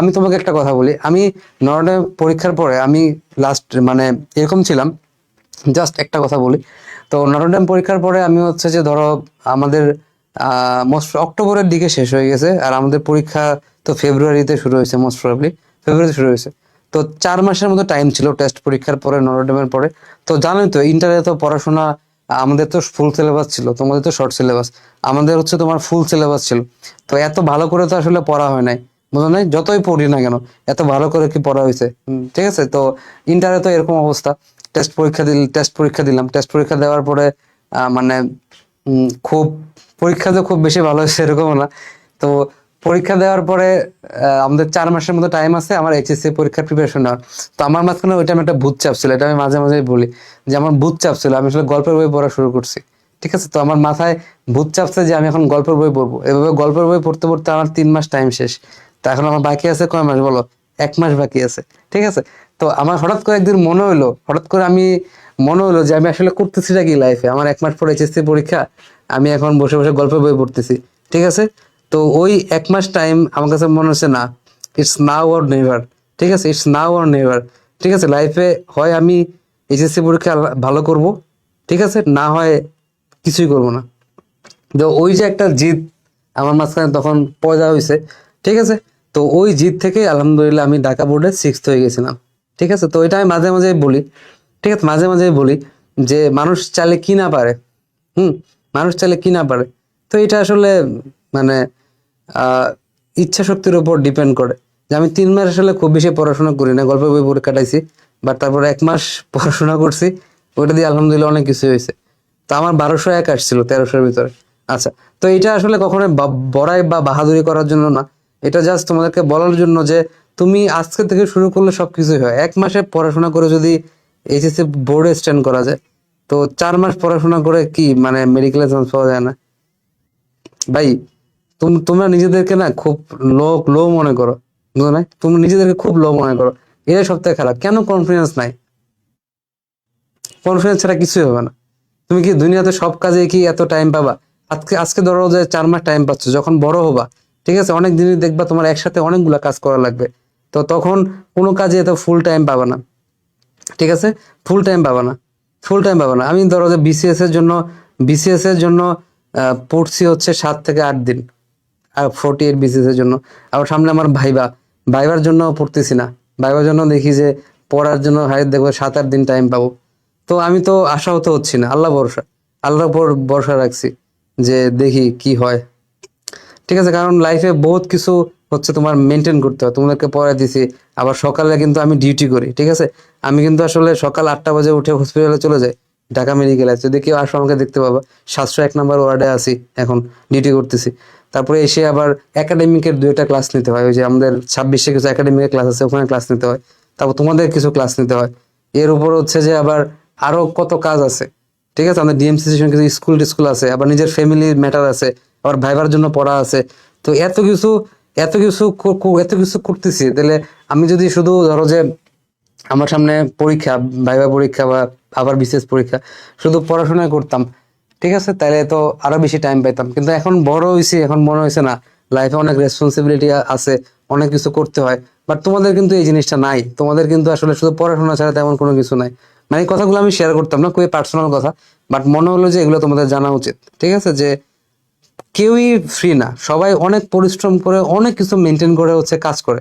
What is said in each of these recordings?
আমি তোমাকে একটা কথা বলি। আমি নরডে পরীক্ষার পরে আমি লাস্ট মানে এরকম ছিলাম। জাস্ট একটা কথা বলি। তো নটরডেম পরীক্ষার পরে আমি হচ্ছে যে ধরো আমাদের মোস্ট অক্টোবরের দিকে শেষ হয়ে গেছে। আর আমাদের পরীক্ষা তো ফেব্রুয়ারিতে শুরু হয়েছে মোস্ট প্রবাবলি ফেব্রুয়ারিতে শুরু হয়েছে। তো চার মাসের মতো টাইম ছিল টেস্ট পরীক্ষার পরে নরডেমের পরে। তো জানোই তো ইন্টারে তো পড়াশোনা, আমাদের তো ফুল সিলেবাস ছিল। তোমাদের তো শর্ট সিলেবাস আমাদের হচ্ছে তোমার ফুল সিলেবাস ছিল। তো এত ভালো করে তো আসলে পড়া হয় নাই। বুঝো নাই? যতই পড়ি না কেন, এত ভালো করে কি পড়া হয়েছে ঠিক আছে? তো ইন্টারে তো এরকম অবস্থা। টেস্ট পরীক্ষা দিল, টেস্ট পরীক্ষা দিলাম। টেস্ট পরীক্ষা দেওয়ার পরে মানে খুব, পরীক্ষা তো খুব বেশি ভালো হয়েছে, এরকমও না। তো পরীক্ষা দেওয়ার পরে আমাদের চার মাসের মতো টাইম আছে আমার এইচএসসি পরীক্ষার প্রিপারেশন নেওয়ার। তো আমার মাঝখানে ওইটা আমি একটা ভূত চাপ ছিল, এটা আমি মাঝে মাঝে বলি। যে আমার ভূত চাপ ছিল, আমি আসলে গল্পের বই পড়া শুরু করছি। ঠিক আছে? তো আমার মাথায় ভূত চাপছে যে আমি এখন গল্পের বই পড়ব। এভাবে গল্পের বই পড়তে পড়তে আমার তিন মাস টাইম শেষ। তা এখন আমার বাকি আছে, কয় মাস বলো? এক মাস বাকি আছে, ঠিক আছে? তো আমার হঠাৎ করে একদিন মনে হলো হঠাৎ করে আমি মনে হলো যে আমি আসলে করতেছিটা কি লাইফে আমার এক মাস পরে এইচএসসি পরীক্ষা, আমি এখন বসে বসে গল্পের বই পড়তেছি, ঠিক আছে? তো ওই এক মাস টাইম আমার কাছে মনে হচ্ছে না ইটস নাও অর নেভার ঠিক আছে? ইটস নাও অর নেভার ঠিক আছে? লাইফে হয় আমি এইচএসসি পরীক্ষা ভালো করব, ঠিক আছে? না হয় কিছুই করব না। তো ওই যে একটা জিদ, আমার মাঝখানে তখন পয়দা হয়েছে ঠিক আছে? তো ওই জিদ থেকে, আলহামদুলিল্লাহ, আমি ঢাকা বোর্ডে সিক্সথ হয়ে গেছিলাম। ঠিক আছে? তো এটা আমি মাঝে মাঝে বলি। ঠিক আছে? মাঝে মাঝে বলি যে, মানুষ চালে কি না পারে? হুম? মানুষ চাইলে কি না পারে? তো এটা আসলে মানে ইচ্ছা শক্তির উপর ডিপেন্ড করে। যে, আমি তিন মাস আসলে খুব বেশি পড়াশোনা করি না, গল্পের বই পড়ে কাটাইছি বাট তারপর এক মাস পড়াশোনা করছি। ওইটা দিয়ে আলহামদুলিল্লাহ অনেক কিছু হয়েছে। তো আমার বারোশো এক আসছিল, তেরোশোর ভিতরে। আচ্ছা তো এটা আসলে কখনো বড়াই বা বাহাদুরি করার জন্য না। এটা জাস্ট তোমাদেরকে বলার জন্য যে তুমি আজকে থেকে শুরু করলে সবকিছুই হয়। এক মাসে পড়াশোনা করে যদি এইচএসসি বোর্ডে স্ট্যান্ড করা যায়, তো চার মাস পড়াশোনা করে কি মানে মেডিকেলে চান্স পাওয়া যায় না? ভাই, তুমি তোমরা নিজেদেরকে না খুব লো লো মনে করো, বুঝো না তুমি নিজেদেরকে খুব লো মনে করো। এটাই সবথেকে খারাপ। কেন কনফিডেন্স নাই? কনফিডেন্স ছাড়া কিছুই হবে না। তুমি কি দুনিয়াতে সব কাজে কি এত টাইম পাবা? আজকে আজকে ধরো যে চার মাস টাইম পাচ্ছ, যখন বড় হবা ঠিক আছে? অনেক দিনই দেখবা তোমার একসাথে অনেকগুলা কাজ করা লাগবে। তো তখন কোনো কাজে এত ফুল টাইম পাবা না। ঠিক আছে? ফুল টাইম পাবা না। ফুল টাইম পাবা না। আমি ধরো যে বিসিএস এর জন্য বিসিএস এর জন্য পড়ছি হচ্ছে সাত থেকে আট দিন। আর ফোর্টি এইট বিসিএস এর জন্য। আবার সামনে আমার ভাইবা। ভাইবার জন্য পড়তেছি না। ভাইবার জন্য দেখি যে পড়ার জন্য হাই দেখব সাত আট দিন টাইম পাবো। তো আমি তো আশাহত হচ্ছি না। আল্লাহ ভরসা। আল্লাহর ভরসা রাখছি যে দেখি কি হয়। ঠিক আছে, কারণ লাইফে বহুত কিছু হচ্ছে তোমার মেনটেন করতে হয়। তোমাদেরকে পড়াই দিছি, আবার সকালে কিন্তু আমি ডিউটি করি, ঠিক আছে? আমি কিন্তু আসলে সকাল আটটা বাজে উঠে হসপিটালে চলে যাই, ঢাকা মেডিকেলে যদি কেউ আসো আমাকে দেখতে পাবা, সাতশো এক নাম্বার ওয়ার্ডে আছি এখন ডিউটি করতেছি। তারপরে এসে আবার একাডেমিকের দুইটা ক্লাস নিতে হয়, ওই যে আমাদের ছাব্বিশে কিছু একাডেমিকের ক্লাস আছে, ওখানে ক্লাস নিতে হয়। তারপর তোমাদের কিছু ক্লাস নিতে হয়। এর উপর হচ্ছে যে আবার আরও কত কাজ আছে, ঠিক আছে? আমাদের ডিএমসি কিছু স্কুল টিস্কুল আছে, আবার নিজের ফ্যামিলির ম্যাটার আছে। আবার ভাইবার জন্য পড়া আছে। তো এত কিছু এত কিছু এত কিছু করতেছি। তাহলে আমি যদি শুধু ধরো যে আমার সামনে পরীক্ষা, ভাইবা পরীক্ষা বা আবার বিশেষ পরীক্ষা, শুধু পড়াশোনা করতাম, ঠিক আছে? তাহলে তো আরও বেশি টাইম পেতাম কিন্তু এখন বড় হয়েছি এখন মনে হয়েছে না লাইফে অনেক রেসপন্সিবিলিটি আছে, অনেক কিছু করতে হয়। বাট তোমাদের কিন্তু এই জিনিসটা নাই। তোমাদের কিন্তু আসলে শুধু পড়াশোনা ছাড়া তেমন কোনো কিছু নাই। মানে কথাগুলো আমি শেয়ার করতাম না, খুবই পার্সোনাল কথা বাট মনে হলো যে এগুলো তোমাদের জানা উচিত, ঠিক আছে? যে কেউই ফ্রি না। সবাই অনেক পরিশ্রম করে, অনেক কিছু মেনটেন করে হচ্ছে কাজ করে।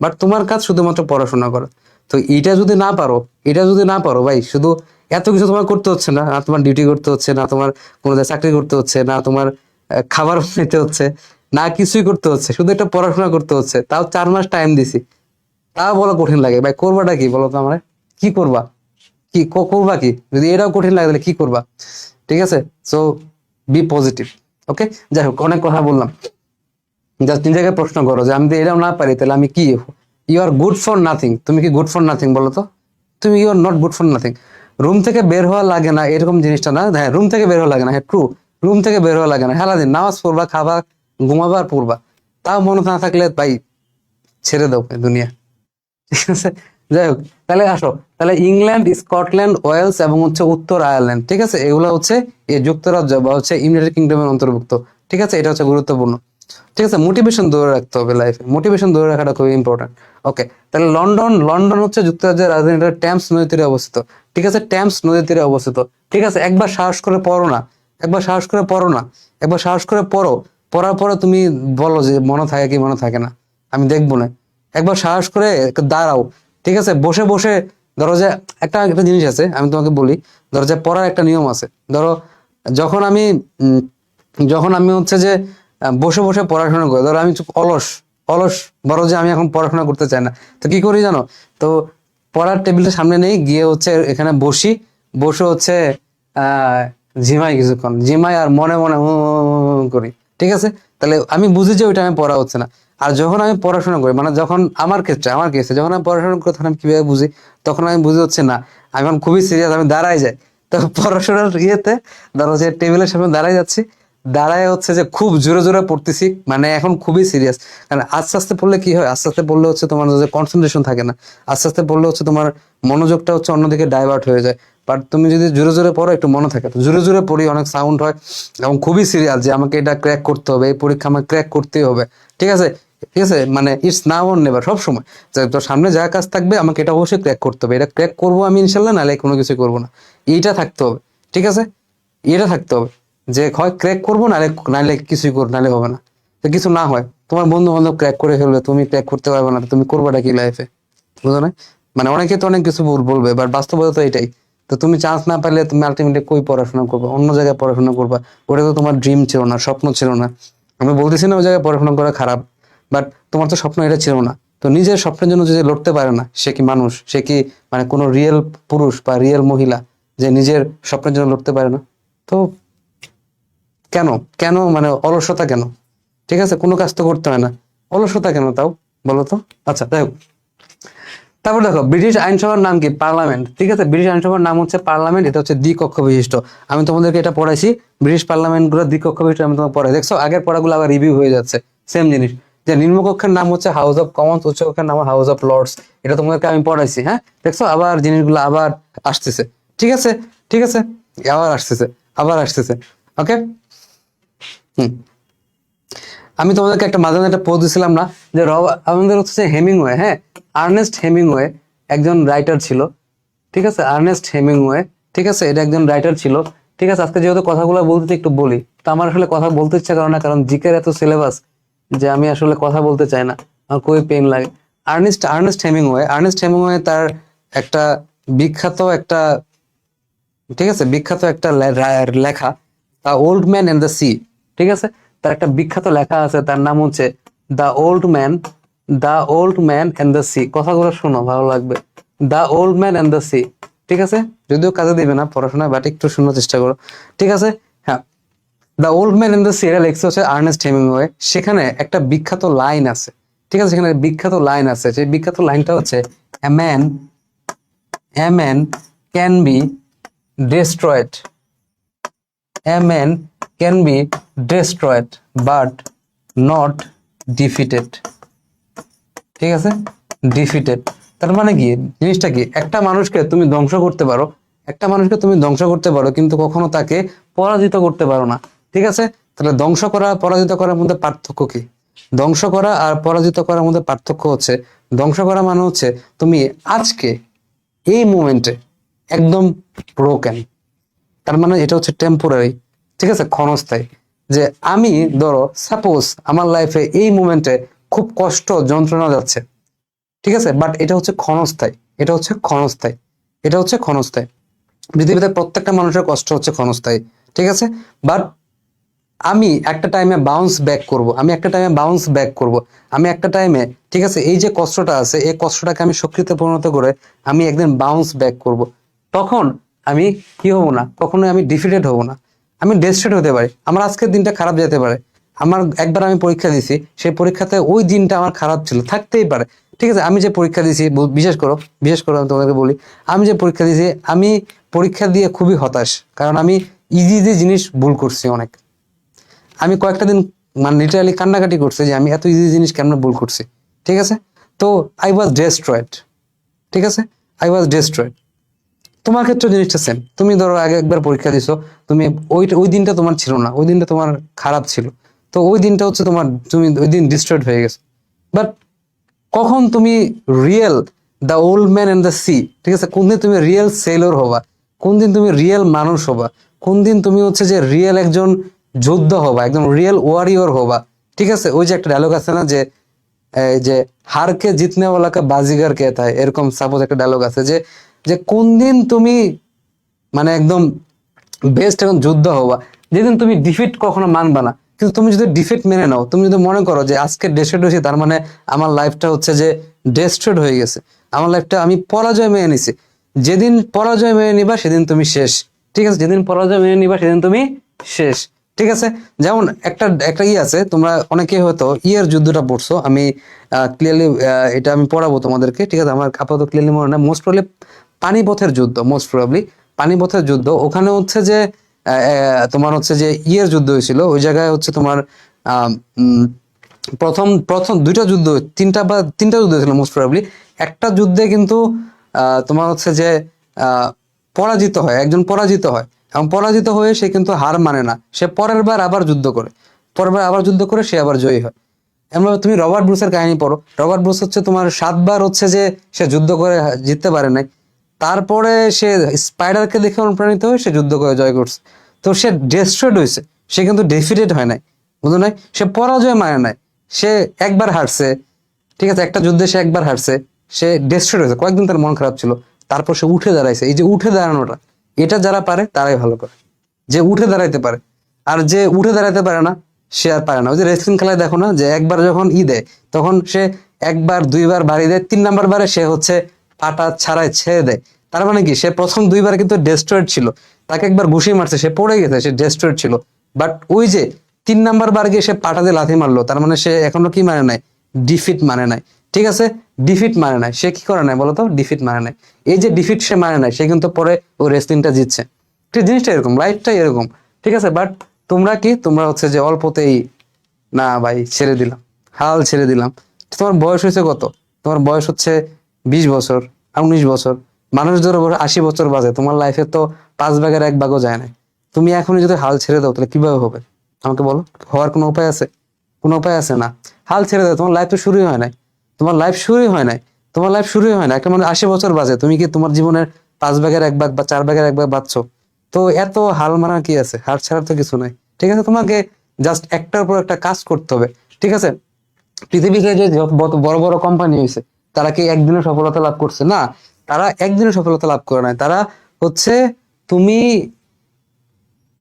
বাট তোমার কাজ শুধুমাত্র পড়াশোনা করা। তো এটা যদি না পারো, এটা যদি না পারো ভাই, শুধু এত কিছু তোমার করতে হচ্ছে না। না তোমার ডিউটি করতে হচ্ছে, না তোমার কোনো চাকরি করতে হচ্ছে, না তোমার খাবার নিতে হচ্ছে, না কিছুই করতে হচ্ছে, শুধু একটা পড়াশোনা করতে হচ্ছে। তাও চার মাস টাইম দিছি। তাও বলো কঠিন লাগে। ভাই, করবাটা কি বলো তো আমার? কি করবা? কি করবা কি? যদি এটাও কঠিন লাগে তাহলে কি করবা? ঠিক আছে? সো বি পজিটিভ ওকে যাই হোক অনেক কথা বললাম। জাস্ট নিজেকে প্রশ্ন করো যে আমি এটাও না পারি, তাহলে আমি কি? You are good for nothing তুমি কি গুড ফর নাথিং বলো তো? তুমি you are not good for nothing room থেকে বের হওয়া লাগে না, এরকম জিনিসটা না। হ্যাঁ রুম থেকে বের হওয়া লাগে না। হ্যাঁ ট্রু রুম থেকে বের হওয়া লাগে না। হ্যাঁ নামাজ পড়বা, খাবা ঘুমাবা আর পড়বা। তাও মনে না থাকলে ভাই, ছেড়ে দাও দুনিয়া। ঠিক আছে? যাই হোক তাহলে আসো। তাহলে ইংল্যান্ড, স্কটল্যান্ড, ওয়েলস এবং হচ্ছে উত্তর আয়ারল্যান্ড, ঠিক আছে? এগুলো হচ্ছে এই যুক্তরাজ্য বা হচ্ছে ইউনাইটেড কিংডমের অন্তর্ভুক্ত, ঠিক আছে? এটা হচ্ছে গুরুত্বপূর্ণ, ঠিক আছে? মোটিভেশন ধরে রাখতে হবে লাইফে মোটিভেশন ধরে রাখাটা খুবই ইম্পর্টেন্ট ওকে তাহলে লন্ডন লন্ডন হচ্ছে যুক্তরাজ্যের রাজধানী ট্যামস নদী তীরে অবস্থিত, ঠিক আছে? ট্যাম্পস নদীর তীরে অবস্থিত, ঠিক আছে? একবার সাহস করে পড়ো না, একবার সাহস করে পড়ো না, একবার সাহস করে পড়ো। পড়ার পরে তুমি বলো যে মনে থাকে কি মনে থাকে না, আমি দেখব না। একবার সাহস করে দাঁড়াও ঠিক আছে? বসে বসে ধরো যে একটা একটা জিনিস আছে, আমি তোমাকে বলি, ধরো যে পড়ার একটা নিয়ম আছে। ধরো যখন আমি যখন আমি হচ্ছে যে বসে বসে পড়াশোনা করি, ধরো আমি অলস অলস বড় যে আমি এখন পড়াশোনা করতে চাই না। তো কি করি জানো? তো পড়ার টেবিলটা সামনে নেই, গিয়ে হচ্ছে এখানে বসি, বসে হচ্ছে ঝিমাই কিছুক্ষণ, ঝিমাই আর মনে মনে করি। ঠিক আছে? তাহলে আমি বুঝি যে ওইটা আমি পড়া হচ্ছে না। আর যখন আমি পড়াশোনা করি মানে যখন আমার ক্ষেত্রে আমার ক্ষেত্রে যখন আমি পড়াশোনা করি, তখন আমি কীভাবে বুঝি? তখন আমি বুঝি হচ্ছে না। আমি এখন খুবই সিরিয়াস আমি দাঁড়াই যাই। তো পড়াশোনার ইয়েতে, ধরো যে টেবিলের সামনে দাঁড়াই যাচ্ছি, দাঁড়ায় হচ্ছে যে খুব জোরে জোরে পড়তেছি মানে এখন খুবই সিরিয়াস কারণ আস্তে আস্তে পড়লে কি হয়? আস্তে আস্তে পড়লে হচ্ছে তোমার যে কনসেন্ট্রেশন থাকে না। আস্তে আস্তে পড়লে হচ্ছে তোমার মনোযোগটা হচ্ছে অন্যদিকে ডাইভার্ট হয়ে যায়। বাট তুমি যদি জোরে জোরে পড়ো, একটু মনে থাকে। তো জোরে জোরে পড়ি, অনেক সাউন্ড হয়। এবং খুবই সিরিয়াস যে আমাকে এটা ক্র্যাক করতে হবে, এই পরীক্ষা আমাকে ক্র্যাক করতেই হবে। ঠিক আছে? ঠিক আছে? মানে ইটস নাও অন নেভার সব সময় তোর সামনে যা কাজ থাকবে, আমাকে এটা অবশ্যই ক্র্যাক করতে হবে। এটা ক্র্যাক করব আমি ইনশাল্লাহ, নাহলে কোনো কিছু করব না। এইটা থাকতে হবে, ঠিক আছে? এটা থাকতে হবে। যে, হয় ক্র্যাক করব, নাহলে নাহলে কিছুই করব, নাহলে হবে না। তো কিছু না হয়। তোমার বন্ধু বান্ধব ক্র্যাক করে ফেলবে, তুমি ক্র্যাক করতে পারবে না, তুমি করবোটা কি লাইফে বুঝো না? মানে অনেকে তো অনেক কিছু বলবে বাট বাস্তবতা তো এটাই। তো তুমি চান্স না পাইলে তুমি আলটিমেটলি কই পড়াশোনা করবে? অন্য জায়গায় পড়াশোনা করবা। ওটা তো তোমার ড্রিম ছিল না, স্বপ্ন ছিল না। আমি বলতেছি না, ওই জায়গায় পড়াশোনা করা খারাপ। বাট তোমার তো স্বপ্ন এটা ছিল না। তো নিজের স্বপ্নের জন্য যে লড়তে পারে না, সে কি মানুষ? সে কি মানে কোনো রিয়েল পুরুষ বা রিয়েল মহিলা যে নিজের স্বপ্নের জন্য লড়তে পারে না? তো কেন? কেন মানে অলসতা কেন? ঠিক আছে, কোনো কাজ তো করতে হয় না। অলসতা কেন তাও? বলো তো। আচ্ছা হোক তারপর দেখো, ব্রিটিশ আইনসভার নাম কি? পার্লামেন্ট। ঠিক আছে, ব্রিটিশ আইনসভার নাম হচ্ছে পার্লামেন্ট, এটা হচ্ছে দ্বিকক্ষ বিশিষ্ট। আমি তোমাদেরকে এটা পড়াইছি, ব্রিটিশ পার্লামেন্টগুলো দ্বিকক্ষ বিশিষ্ট আমি তোমাকে পড়াই। দেখছ, আগের পড়াগুলো আবার রিভিউ হয়ে যাচ্ছে। সেম জিনিস। যে নিম্নকক্ষের নাম হচ্ছে হাউস অফ কমন্স উচ্চকক্ষের নাম হাউস অফ লর্ডস এটা তোমাদেরকে আমি পড়াইছি হ্যাঁ? দেখছ? আবার জিনিসগুলো আবার আসতেছে। ঠিক আছে? ঠিক আছে? আবার আসতেছে আবার আসতেছে। ওকে? হুম। আমি তোমাদেরকে একটা মাঝে একটা পোস্ট দিছিলাম না, যে আমাদের হচ্ছে হেমিংওয়ে হ্যাঁ? আর্নেস্ট হেমিংওয়ে একজন রাইটার ছিল। ঠিক আছে? আর্নেস্ট হেমিংওয়ে ঠিক আছে? এটা একজন রাইটার ছিল। ঠিক আছে? আজকে যেহেতু কথাগুলো বলতে একটু বলি, তো আমার আসলে কথা বলতে ইচ্ছা করে না, কারণ জিকের এত সিলেবাস যে আমি আসলে কথা বলতে চাই না। আমার খুবই পেন লাগে। Ernest Ernest Hemingway Ernest Hemingway তার একটা বিখ্যাত একটা, ঠিক আছে, বিখ্যাত একটা লেখা, the old man and the sea, ঠিক আছে? তার একটা বিখ্যাত লেখা আছে, তার নাম হচ্ছে the old man, the old man and the sea. কথাগুলো শোনো, ভালো লাগবে। The old man and the sea, ঠিক আছে? যদিও কাজে দিবে না পড়াশোনায় বাট একটু শোনার চেষ্টা করো, ঠিক আছে? হ্যাঁ the old man in the sea এটা লেখছে হচ্ছে আর্নেস্ট হেমিংওয়ে সেখানে একটা বিখ্যাত লাইন আছে। ঠিক আছে, সেখানে বিখ্যাত লাইন আছে। সেই বিখ্যাত লাইনটা হচ্ছে a man a man can be destroyed, a man can be destroyed, but not defeated. ঠিক আছে? ডিফিটেড তার মানে কি? জিনিসটা কি? একটা মানুষকে তুমি ধ্বংস করতে পারো, একটা মানুষকে তুমি ধ্বংস করতে পারো, কিন্তু কখনো তাকে পরাজিত করতে পারো না। ঠিক আছে? তাহলে ধ্বংস করা, পরাজিত করার মধ্যে পার্থক্য কি? ধ্বংস করা আর পরাজিত করার মধ্যে পার্থক্য হচ্ছে, ধ্বংস করা মানে হচ্ছে তুমি আজকে এই মোমেন্টে একদম ব্রোকেন তার মানে এটা হচ্ছে টেম্পোরারি ঠিক আছে? ক্ষণস্থায়ী। যে আমি, ধরো সাপোজ আমার লাইফে এই মোমেন্টে খুব কষ্ট, যন্ত্রণা যাচ্ছে। ঠিক আছে? বাট এটা হচ্ছে ক্ষণস্থায়ী। এটা হচ্ছে ক্ষণস্থায়ী। এটা হচ্ছে ক্ষণস্থায়ী। পৃথিবীতে প্রত্যেকটা মানুষের কষ্ট হচ্ছে ক্ষণস্থায়ী। ঠিক আছে? বাট আমি একটা টাইমে বাউন্স ব্যাক করব, আমি একটা টাইমে বাউন্স ব্যাক করব, আমি একটা টাইমে ঠিক আছে, এই যে কষ্টটা আছে, এই কষ্টটাকে আমি শক্তিতে পরিণত করে আমি একদিন বাউন্স ব্যাক করব। তখন আমি কি হব না, কখনোই আমি ডিফিটেড হব না, আমি ডেস্ট্রেট হতে পারি, আমার আজকের দিনটা খারাপ যেতে পারে, আমার একবার আমি পরীক্ষা দিছি সেই পরীক্ষাতে ওই দিনটা আমার খারাপ ছিল, থাকতেই পারে, ঠিক আছে, আমি যে পরীক্ষা দিয়েছি, বু- বিশেষ করো, বিশেষ করে আমি তোমাদেরকে বলি, আমি যে পরীক্ষা দিয়েছি, আমি পরীক্ষা দিয়ে খুবই হতাশ, কারণ আমি ইজি ইজি জিনিস ভুল করছি অনেক। আমি কয়েকটা দিন মানে লিটারালি কান্নাকাটি করছে যে আমি এত ইজি জিনিস কেমন ভুল করছি, ঠিক আছে? তো আই ওয়াজ ডেস্ট্রয়েড ঠিক আছে? আই ওয়াজ ডেস্ট্রয়েড তোমার ক্ষেত্রে জিনিসটা সেম তুমি ধরো আগে একবার পরীক্ষা দিছো, তুমি ওই ওই দিনটা তোমার ছিল না, ওই দিনটা তোমার খারাপ ছিল। তো ওই দিনটা হচ্ছে তোমার, তুমি ওই দিন ডিস্ট্রয়েড হয়ে গেছে। বাট কখন তুমি real the old man and the sea ঠিক আছে? কোন দিন তুমি রিয়েল সেলর হবা, কোন দিন তুমি রিয়েল মানুষ হবা, কোন দিন তুমি হচ্ছে যে রিয়েল একজন যোদ্ধ হবা, একদম রিয়েল ওয়ারিয়র হবা। ঠিক আছে? ওই যে একটা ডায়লগ আছে না যে যে হারকে জিতনে ওয়ালাকে বাজিগার কে থাকে এরকম সাপোজ একটা ডায়লগ আছে যে যে কোন দিন তুমি মানে একদম বেস্ট এখন যুদ্ধ হবা। যেদিন তুমি ডিফিট কখনো মানবা না। কিন্তু তুমি যদি ডিফিট মেনে নাও, তুমি যদি মনে করো যে আজকে ডেস্ট্রেড হয়েছে, তার মানে আমার লাইফটা হচ্ছে যে ডেস্ট্রেড হয়ে গেছে। আমার লাইফটা আমি পরাজয় মেনে নিছি। যেদিন পরাজয় মেনে নিবা, সেদিন তুমি শেষ। ঠিক আছে? যেদিন পরাজয় মেনে নিবা, সেদিন তুমি শেষ। ঠিক আছে? যেমন একটা একটা ই আছে, তোমরা অনেকে হয়তো ইয়ের যুদ্ধটা পড়ছো, আমি ক্লিয়ারলি এটা আমি পড়াবো তোমাদেরকে, ঠিক আছে? আমার আপাতত ক্লিয়ারলি মনে না মোস্ট প্রবলি পানিপথের যুদ্ধ মোস্ট প্রবলি পানিপথের যুদ্ধ। ওখানে হচ্ছে যে তোমার হচ্ছে যে ইয়ের যুদ্ধ হয়েছিল, ওই জায়গায় হচ্ছে তোমার প্রথম প্রথম দুইটা যুদ্ধ, তিনটা বা তিনটা যুদ্ধ ছিল মোস্ট প্রবলি একটা যুদ্ধে কিন্তু তোমার হচ্ছে যে পরাজিত হয়, একজন পরাজিত হয়। এবং পরাজিত হয়ে সে কিন্তু হার মানে না। সে পরের বার আবার যুদ্ধ করে। পরের বার আবার যুদ্ধ করে সে আবার জয়ী হয়। এমনভাবে তুমি রবার্ট ব্রুসের কাহিনী পড়ো। রবার্ট ব্রুস হচ্ছে তোমার সাতবার হচ্ছে যে সে যুদ্ধ করে জিততে পারে নাই। তারপরে সে স্পাইডারকে দেখে অনুপ্রাণিত হয়ে সে যুদ্ধ করে জয় করছে। তো সে ডেস্ট্রয়েড হয়েছে। সে কিন্তু ডেফিটেড হয় নাই। বুঝো নাই? সে পরাজয় মানে নাই। সে একবার হারছে। ঠিক আছে, একটা যুদ্ধে সে একবার হারছে। সে ডেস্ট্রয়েড হয়েছে। কয়েকদিন তার মন খারাপ ছিল। তারপর সে উঠে দাঁড়াইছে। এই যে উঠে দাঁড়ানোটা এটা যারা পারে, তারাই ভালো করে। যে উঠে দাঁড়াইতে পারে। আর যে উঠে দাঁড়াইতে পারে না, সে আর পারে না। ওই যে রেসলিং খেলায় দেখো না, যে একবার যখন ই দেয়, তখন সে একবার, দুইবার বাড়ি দেয়। তিন নাম্বার বারে সে হচ্ছে পাটা ছাড়ায় ছেড়ে দেয়। তার মানে কি? সে প্রথম দুইবার কিন্তু ডেস্ট্রয়েড ছিল। তাকে একবার ঘুষি মারছে, সে পড়ে গেছে, সে ডেস্ট্রয়েড ছিল। বাট ওই যে তিন নাম্বার বার গিয়ে সে পাটাতে লাথি মারলো, তার মানে সে এখনও কি মানে নাই? ডিফিট মানে নাই। ঠিক আছে? ডিফিট মানে নাই। সে কি করে নাই বলতো? ডিফিট মানে নাই। এই যে ডিফিট সে মানে নাই, সে কিন্তু পরে ও রেসলিংটা জিতছে। ঠিক, জিনিসটা এরকম লাইফটা এরকম। ঠিক আছে? বাট তোমরা কি? তোমরা হচ্ছে যে অল্পতেই, না ভাই, ছেড়ে দিলাম। হাল ছেড়ে দিলাম। তোমার বয়স হয়েছে কত? তোমার বয়স হচ্ছে বিশ বছর, উনিশ বছর। মানুষ ধরো আশি বছর বাজে, তোমার লাইফে তো পাঁচ ভাগের এক ভাগও যায় না। তুমি এখনই যদি হাল ছেড়ে দাও, তাহলে কীভাবে হবে? আমাকে বলো, হওয়ার কোনো উপায় আছে? কোনো উপায় আছে না? হাল ছেড়ে দাও, তোমার লাইফ তো শুরুই হয় নাই। তোমার লাইফ শুরুই হয় নাই। তোমার লাইফ শুরুই হয় না একটা মানে আশি বছর বাজে তুমি কি তোমার জীবনের পাঁচ ভাগের এক ভাগ বা চার ভাগের এক ভাগ বাঁচছো? তো এত হাল মারা কি আছে? হাল ছাড়া তো কিছু নাই। ঠিক আছে, তোমাকে জাস্ট একটার পর একটা কাজ করতে হবে। ঠিক আছে? পৃথিবীতে যে বড় বড় কোম্পানি হয়েছে, তারা কি একদিনে সফলতা লাভ করছে? না, তারা একদিনে সফলতা লাভ করে নাই। তারা হচ্ছে তুমি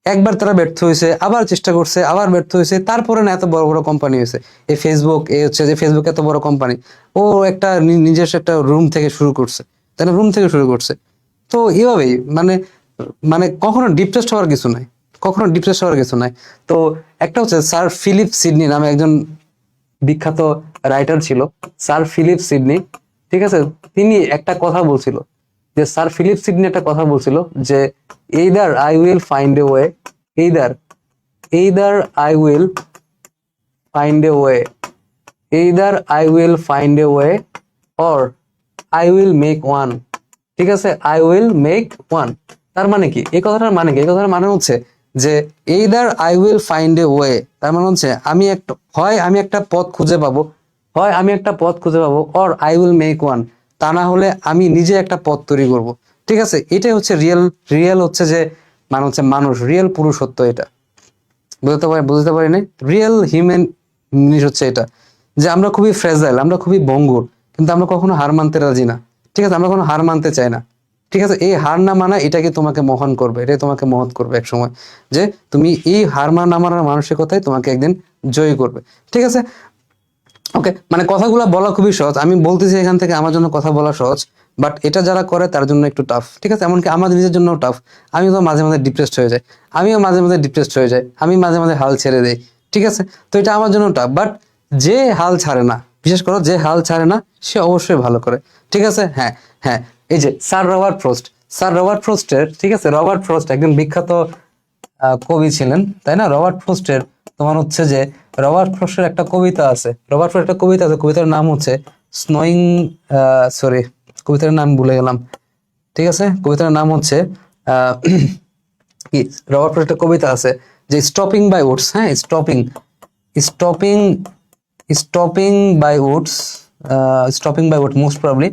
একবার তারা ব্যর্থ হয়েছে, আবার চেষ্টা করছে, আবার ব্যর্থ হয়েছে, তারপরে না এত বড় বড় কোম্পানি হয়েছে। এই ফেসবুক এ হচ্ছে যে ফেসবুক এত বড় কোম্পানি ও একটা নিজস্ব একটা রুম থেকে শুরু করছে। তাই রুম থেকে শুরু করছে। তো এভাবেই মানে মানে কখনো ডিপ্রেসড হওয়ার কিছু নাই। কখনো ডিপ্রেসড হওয়ার কিছু নাই। তো একটা হচ্ছে স্যার ফিলিপ সিডনি নামে একজন বিখ্যাত রাইটার ছিল, স্যার ফিলিপ সিডনি, ঠিক আছে? তিনি একটা কথা বলছিল। যে স্যার ফিলিপ সিডনি একটা কথা বলছিল যে either I will find a way either either I will find a way either I will find a way or I will make one ঠিক আছে? আই উইল মেক ওয়ান তার মানে কি? এই কথাটার মানে কি? এই কথাটার মানে হচ্ছে যে either I will find a way তার মানে হচ্ছে, আমি একটা, হয় আমি একটা পথ খুঁজে পাবো, হয় আমি একটা পথ খুঁজে পাবো or I will make one তা না হলে আমি নিজে একটা পথ তৈরি করব। ঠিক আছে? এটাই হচ্ছে রিয়েল রিয়েল হচ্ছে যে মানে হচ্ছে মানুষ রিয়েল পুরুষত্ব এটা। বুঝতে পারি বুঝতে পারি না রিয়েল হিউম্যান জিনিস হচ্ছে এটা। যে আমরা খুবই ফ্রেজাইল আমরা খুবই ভঙ্গুর কিন্তু আমরা কখনো হার মানতে রাজি না। ঠিক আছে? আমরা কখনো হার মানতে চাই না। ঠিক আছে? এই হার না মানা এটাকে তোমাকে মহান করবে, এটাই তোমাকে মহৎ করবে এক সময় যে তুমি এই হার মান না মানার মানসিকতায় তোমাকে একদিন জয়ী করবে। ঠিক আছে? ওকে মানে কথাগুলো বলা খুবই সহজ। আমি বলতেছি এখান থেকে আমার জন্য কথা বলা সহজ বাট এটা যারা করে তার জন্য একটু টাফ ঠিক আছে? এমনকি আমার নিজের জন্য টাফ আমি তো মাঝে মাঝে ডিপ্রেসড হয়ে যাই। আমিও মাঝে মাঝে ডিপ্রেসড হয়ে যাই। আমি মাঝে মাঝে হাল ছেড়ে দেই, ঠিক আছে? তো এটা আমার জন্য টাফ বাট যে হাল ছাড়ে না, বিশেষ করে যে হাল ছাড়ে না, সে অবশ্যই ভালো করে, ঠিক আছে? হ্যাঁ হ্যাঁ। এই যে sir Robert Frost sir Robert ফ্রোস্টের ঠিক আছে? রবার্ট ফ্রোস্ট একজন বিখ্যাত কবি ছিলেন, তাই না? রবার্ট ফ্রোস্টের তোমার হচ্ছে যে রবার্ট ফ্রোস্টের একটা কবিতা আছে। রবার্ট ফ্রোস্টের একটা কবিতা আছে, কবিতার নাম হচ্ছে স্নোয়িং সরি কবিতার নাম ভুলে গেলাম। ঠিক আছে? কবিতার নাম হচ্ছে কি? রবার্ট ফ্রোস্টের একটা কবিতা আছে যে স্টপিং বাই উডস হ্যাঁ? Stopping stopping stopping by woods stopping by wood most probably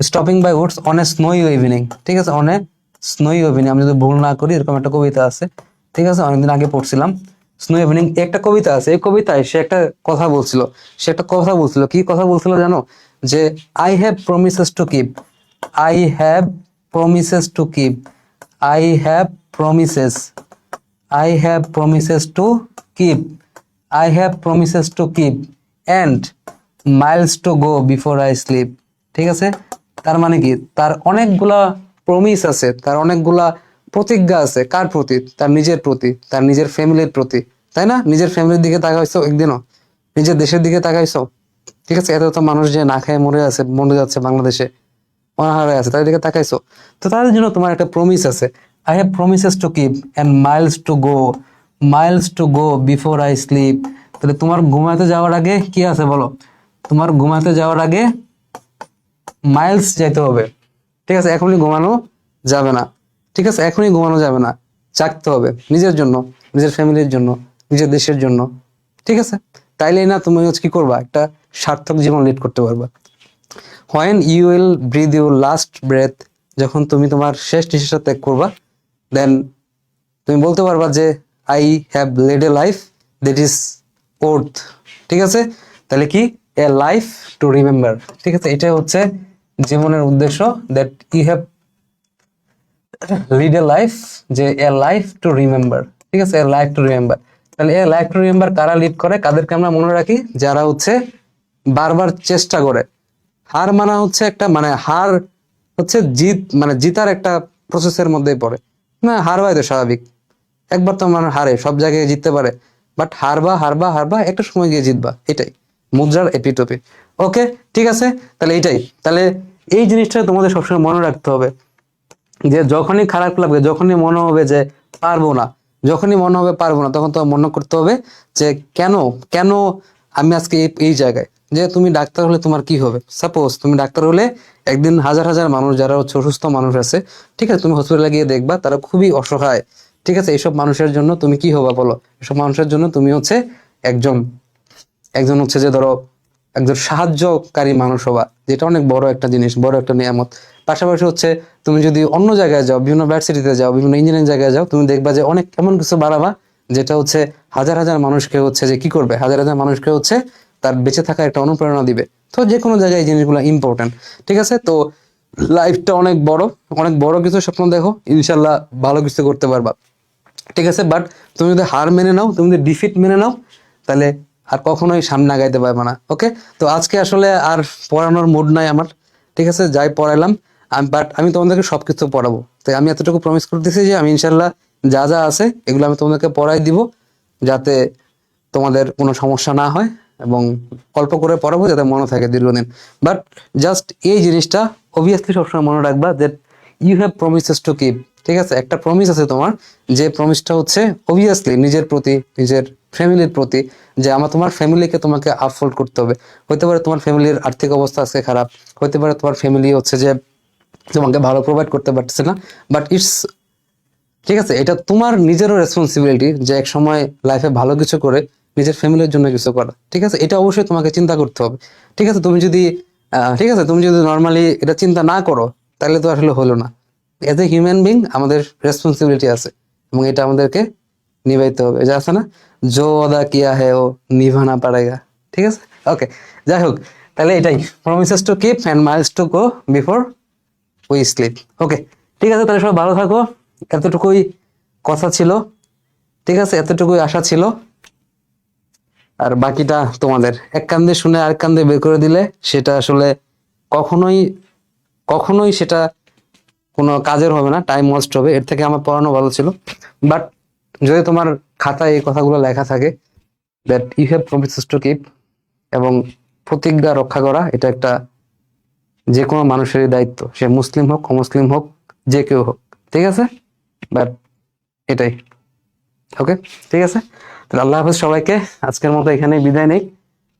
stopping by woods on a snowy evening ঠিক আছে? অন এ স্নোই ইভিনিং আমি যদি ভুল না করি, এরকম একটা কবিতা আছে। ঠিক আছে, অনেকদিন আগে পড়ছিলাম। স্নো ইভিনিং একটা কবিতা আছে, এই কবিতায় সে একটা কথা বলছিল। সে একটা কথা বলছিল, কি কথা বলছিল জানো? যে I have promises to keep I have promises to keep I have promises I have promises to keep I have promises to keep and miles to go before I sleep ঠিক আছে? তার মানে কি? তার অনেকগুলা প্রমিস আছে, তার অনেকগুলা প্রতিজ্ঞা আছে। কার প্রতি? তার নিজের প্রতি, তার নিজের ফ্যামিলির প্রতি। তাই না? নিজের ফ্যামিলির দিকে তাকাইছো একদিনও? নিজের দেশের দিকে তাকাইছো? ঠিক আছে? এত তো মানুষ যে না খেয়ে মরে আছে, মরে যাচ্ছে বাংলাদেশে। অনাহারে আছে তাদের দিকে তাকাইছো। তো তাদের জন্য তোমার একটা প্রমিস আছে। I have promises to keep and miles to go miles to go before I sleep তাহলে তোমার ঘুমাতে যাওয়ার আগে কি আছে বলো? তোমার ঘুমাতে যাওয়ার আগে মাইলস যেতে হবে। ঠিক আছে? এখনই ঘুমানো যাবে না। ঠিক আছে? এখনই ঘুমানো যাবে না। জাগতে হবে। নিজের জন্য, নিজের ফ্যামিলির জন্য, নিজের দেশের জন্য। ঠিক আছে? তাইলে না, তুমি হচ্ছে কি করবা? একটা সার্থক জীবন লিড করতে পারবা। When you will breathe your last breath যখন তুমি তোমার শেষ নিঃশ্বাস ত্যাগ করবা দেন তুমি বলতে পারবা যে I have led a life that is worth ঠিক আছে? তাহলে কি? এ লাইফ টু রিমেম্বার ঠিক আছে? এটা হচ্ছে জীবনের উদ্দেশ্য that you have lead a life যে এ লাইফ টু রিমেম্বার ঠিক আছে? এ লাইফ টু রিমেম্বার তাহলে এ লাইফ টু রিমেম্বার কারা লিড করে? কাদেরকে আমরা মনে রাখি? যারা হচ্ছে বারবার চেষ্টা করে। হার মানা হচ্ছে একটা মানে হার হচ্ছে জিত মানে জিতার একটা প্রসেসের মধ্যেই পড়ে। না হারবাই তো স্বাভাবিক। একবার তো মানুষ হারে, সব জায়গায় জিততে পারে। বাট হারবা হারবা হারবা, একটা সময় গিয়ে জিতবা। এটাই। মুদ্রার এপিটোপি। ওকে ঠিক আছে? তাহলে এটাই। তাহলে এই জিনিসটা তোমাদের সবসময় মনে রাখতে হবে। যে যখনই খারাপ লাগবে, যখনই মনে হবে যে পারব না, যখনই মনে হবে পারব না, তখন তো মনে করতে হবে যে কেন কেন আমি আজকে এই জায়গায়? যে তুমি ডাক্তার হলে তোমার কি হবে? সাপোজ তুমি ডাক্তার হলে একদিন হাজার হাজার মানুষ যারা হচ্ছে অসুস্থ মানুষ আছে, ঠিক আছে, তুমি হসপিটালে গিয়ে দেখবা, তারা খুবই অসহায়, ঠিক আছে, এইসব মানুষের জন্য তুমি কি হবা বলো? এসব মানুষের জন্য তুমি হচ্ছে একজন একজন হচ্ছে যে ধরো একজন সাহায্যকারী মানুষ হবা যেটা অনেক বড় একটা জিনিস, বড় একটা নিয়ামত। পাশাপাশি হচ্ছে, তুমি যদি অন্য জায়গায় যাও, বিভিন্ন ভার্সিটিতে যাও, বিভিন্ন ইঞ্জিনিয়ারিং জায়গায় যাও, তুমি দেখবা যে অনেক এমন কিছু বাড়াবা, যেটা হচ্ছে হাজার হাজার মানুষকে হচ্ছে যে কি করবে? হাজার হাজার মানুষকে হচ্ছে তার বেঁচে থাকার একটা অনুপ্রেরণা দিবে। তো যে কোনো জায়গায় এই জিনিসগুলো ইম্পর্টেন্ট ঠিক আছে? তো লাইফটা অনেক বড় অনেক বড় কিছু স্বপ্ন দেখো ইনশাল্লাহ ভালো কিছু করতে পারবা। ঠিক আছে? বাট তুমি যদি হার মেনে নাও, তুমি যদি ডিফিট মেনে নাও, তাহলে আর কখনোই সামনে আগাইতে পারবে না ওকে তো আজকে আসলে আর পড়ানোর মুড নাই আমার, ঠিক আছে? যাই পড়াইলাম বাট আমি তোমাদেরকে সব কিছু পড়াবো। তাই আমি এতটুকু প্রমিস করতেছি যে আমি ইনশাল্লাহ যা যা আছে এগুলো আমি তোমাদেরকে পড়াই দিব, যাতে তোমাদের কোনো সমস্যা না হয় এবং অল্প করে পড়াবো যাতে মনে থাকে দীর্ঘদিন। বাট জাস্ট এই জিনিসটা অবভিয়াসলি সবসময় মনে রাখবা যে you have promises to keep ঠিক আছে? একটা প্রমিস আছে তোমার, যে প্রমিসটা হচ্ছে অবভিয়াসলি নিজের প্রতি, নিজের ফ্যামিলির প্রতি যে আমার, তোমার ফ্যামিলিকে তোমাকে আপফোল্ড করতে হবে। হতে পারে তোমার ফ্যামিলির আর্থিক অবস্থা আজকে খারাপ হতে পারে তোমার ফ্যামিলি হচ্ছে যে তোমাকে ভালো প্রোভাইড করতে পারতেছে না বাট ইটস ঠিক আছে, এটা তোমার নিজেরও রেসপন্সিবিলিটি যে এক সময় লাইফে ভালো কিছু করে নিজের ফ্যামিলির জন্য কিছু করা। ঠিক আছে, এটা অবশ্যই তোমাকে চিন্তা করতে হবে। ঠিক আছে, তুমি যদি ঠিক আছে, তুমি যদি নর্মালি এটা চিন্তা না করো, তাহলে তো আসলে হলো না। এজ এ হিউম্যান বিং আমাদের রেসপন্সিবিলিটি আছে এবং এটা আমাদেরকে নিভাইতে হবে। যে আছে না? জো অদা কিয়া হে ও নিভানা পারেগা ঠিক আছে ওকে যাই হোক তাহলে এটাই promises to keep and miles to go before we sleep okay ঠিক আছে তাহলে সবাই ভালো থাকো। এতটুকুই কথা ছিল। ঠিক আছে, এতটুকুই আশা ছিল। আর বাকিটা তোমাদের। এক কান্দে শুনে আরেক কান্দে বের করে দিলে সেটা আসলে কখনোই কখনোই সেটা কোনো কাজের হবে না। টাইম ওয়েস্ট হবে। এর থেকে আমার পড়ানো ভালো ছিল। বাট যদি তোমার খাতায় এই কথাগুলো লেখা থাকে that you have promises to keep এবং প্রতিজ্ঞা রক্ষা করা, এটা একটা যে কোনো মানুষেরই দায়িত্ব। সে মুসলিম হোক, অমুসলিম হোক, যে কেউ হোক। ঠিক আছে? বাট এটাই। ওকে ঠিক আছে? তাহলে আল্লাহ হাফেজ সবাইকে আজকের মতো এখানে বিদায় নেই।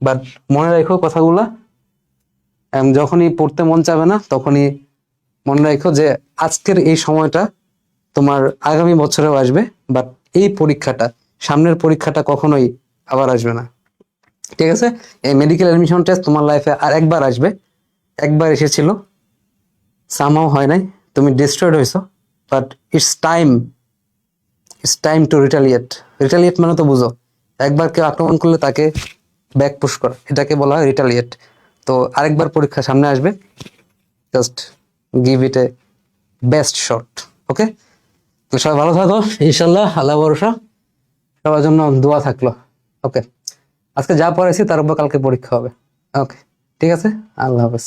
বাট মনে রেখো কথাগুলা। যখনই পড়তে মন চাবে না, তখনই মনে রাখো যে আজকের এই সময়টা তোমার আগামী বছরেও আসবে। বাট এই পরীক্ষাটা, সামনের পরীক্ষাটা কখনোই আবার আসবে না। ঠিক আছে? এই মেডিকেল অ্যাডমিশন টেস্ট তোমার লাইফে আর একবার আসবে। একবার এসেছিল। সামাও হয় নাই। তুমি ডিস্ট্রয়েড হয়েছো। But it's time it's time to retaliate retaliate মানে তো বুঝো, একবার কেউ আক্রমণ করলে তাকে ব্যাক পুশ করা। এটাকে বলা হয় রিটালিয়েট তো আরেকবার পরীক্ষা সামনে আসবে। Just give it a best shot okay তো সবাই ভালো থাকো, ইনশাল্লাহ, আল্লাহ ভরসা। সবার জন্য দোয়া থাকল। ওকে আজকে যা পড়েছি তার উপর কালকে পরীক্ষা হবে। ওকে ঠিক আছে? আল্লাহ হাফেজ।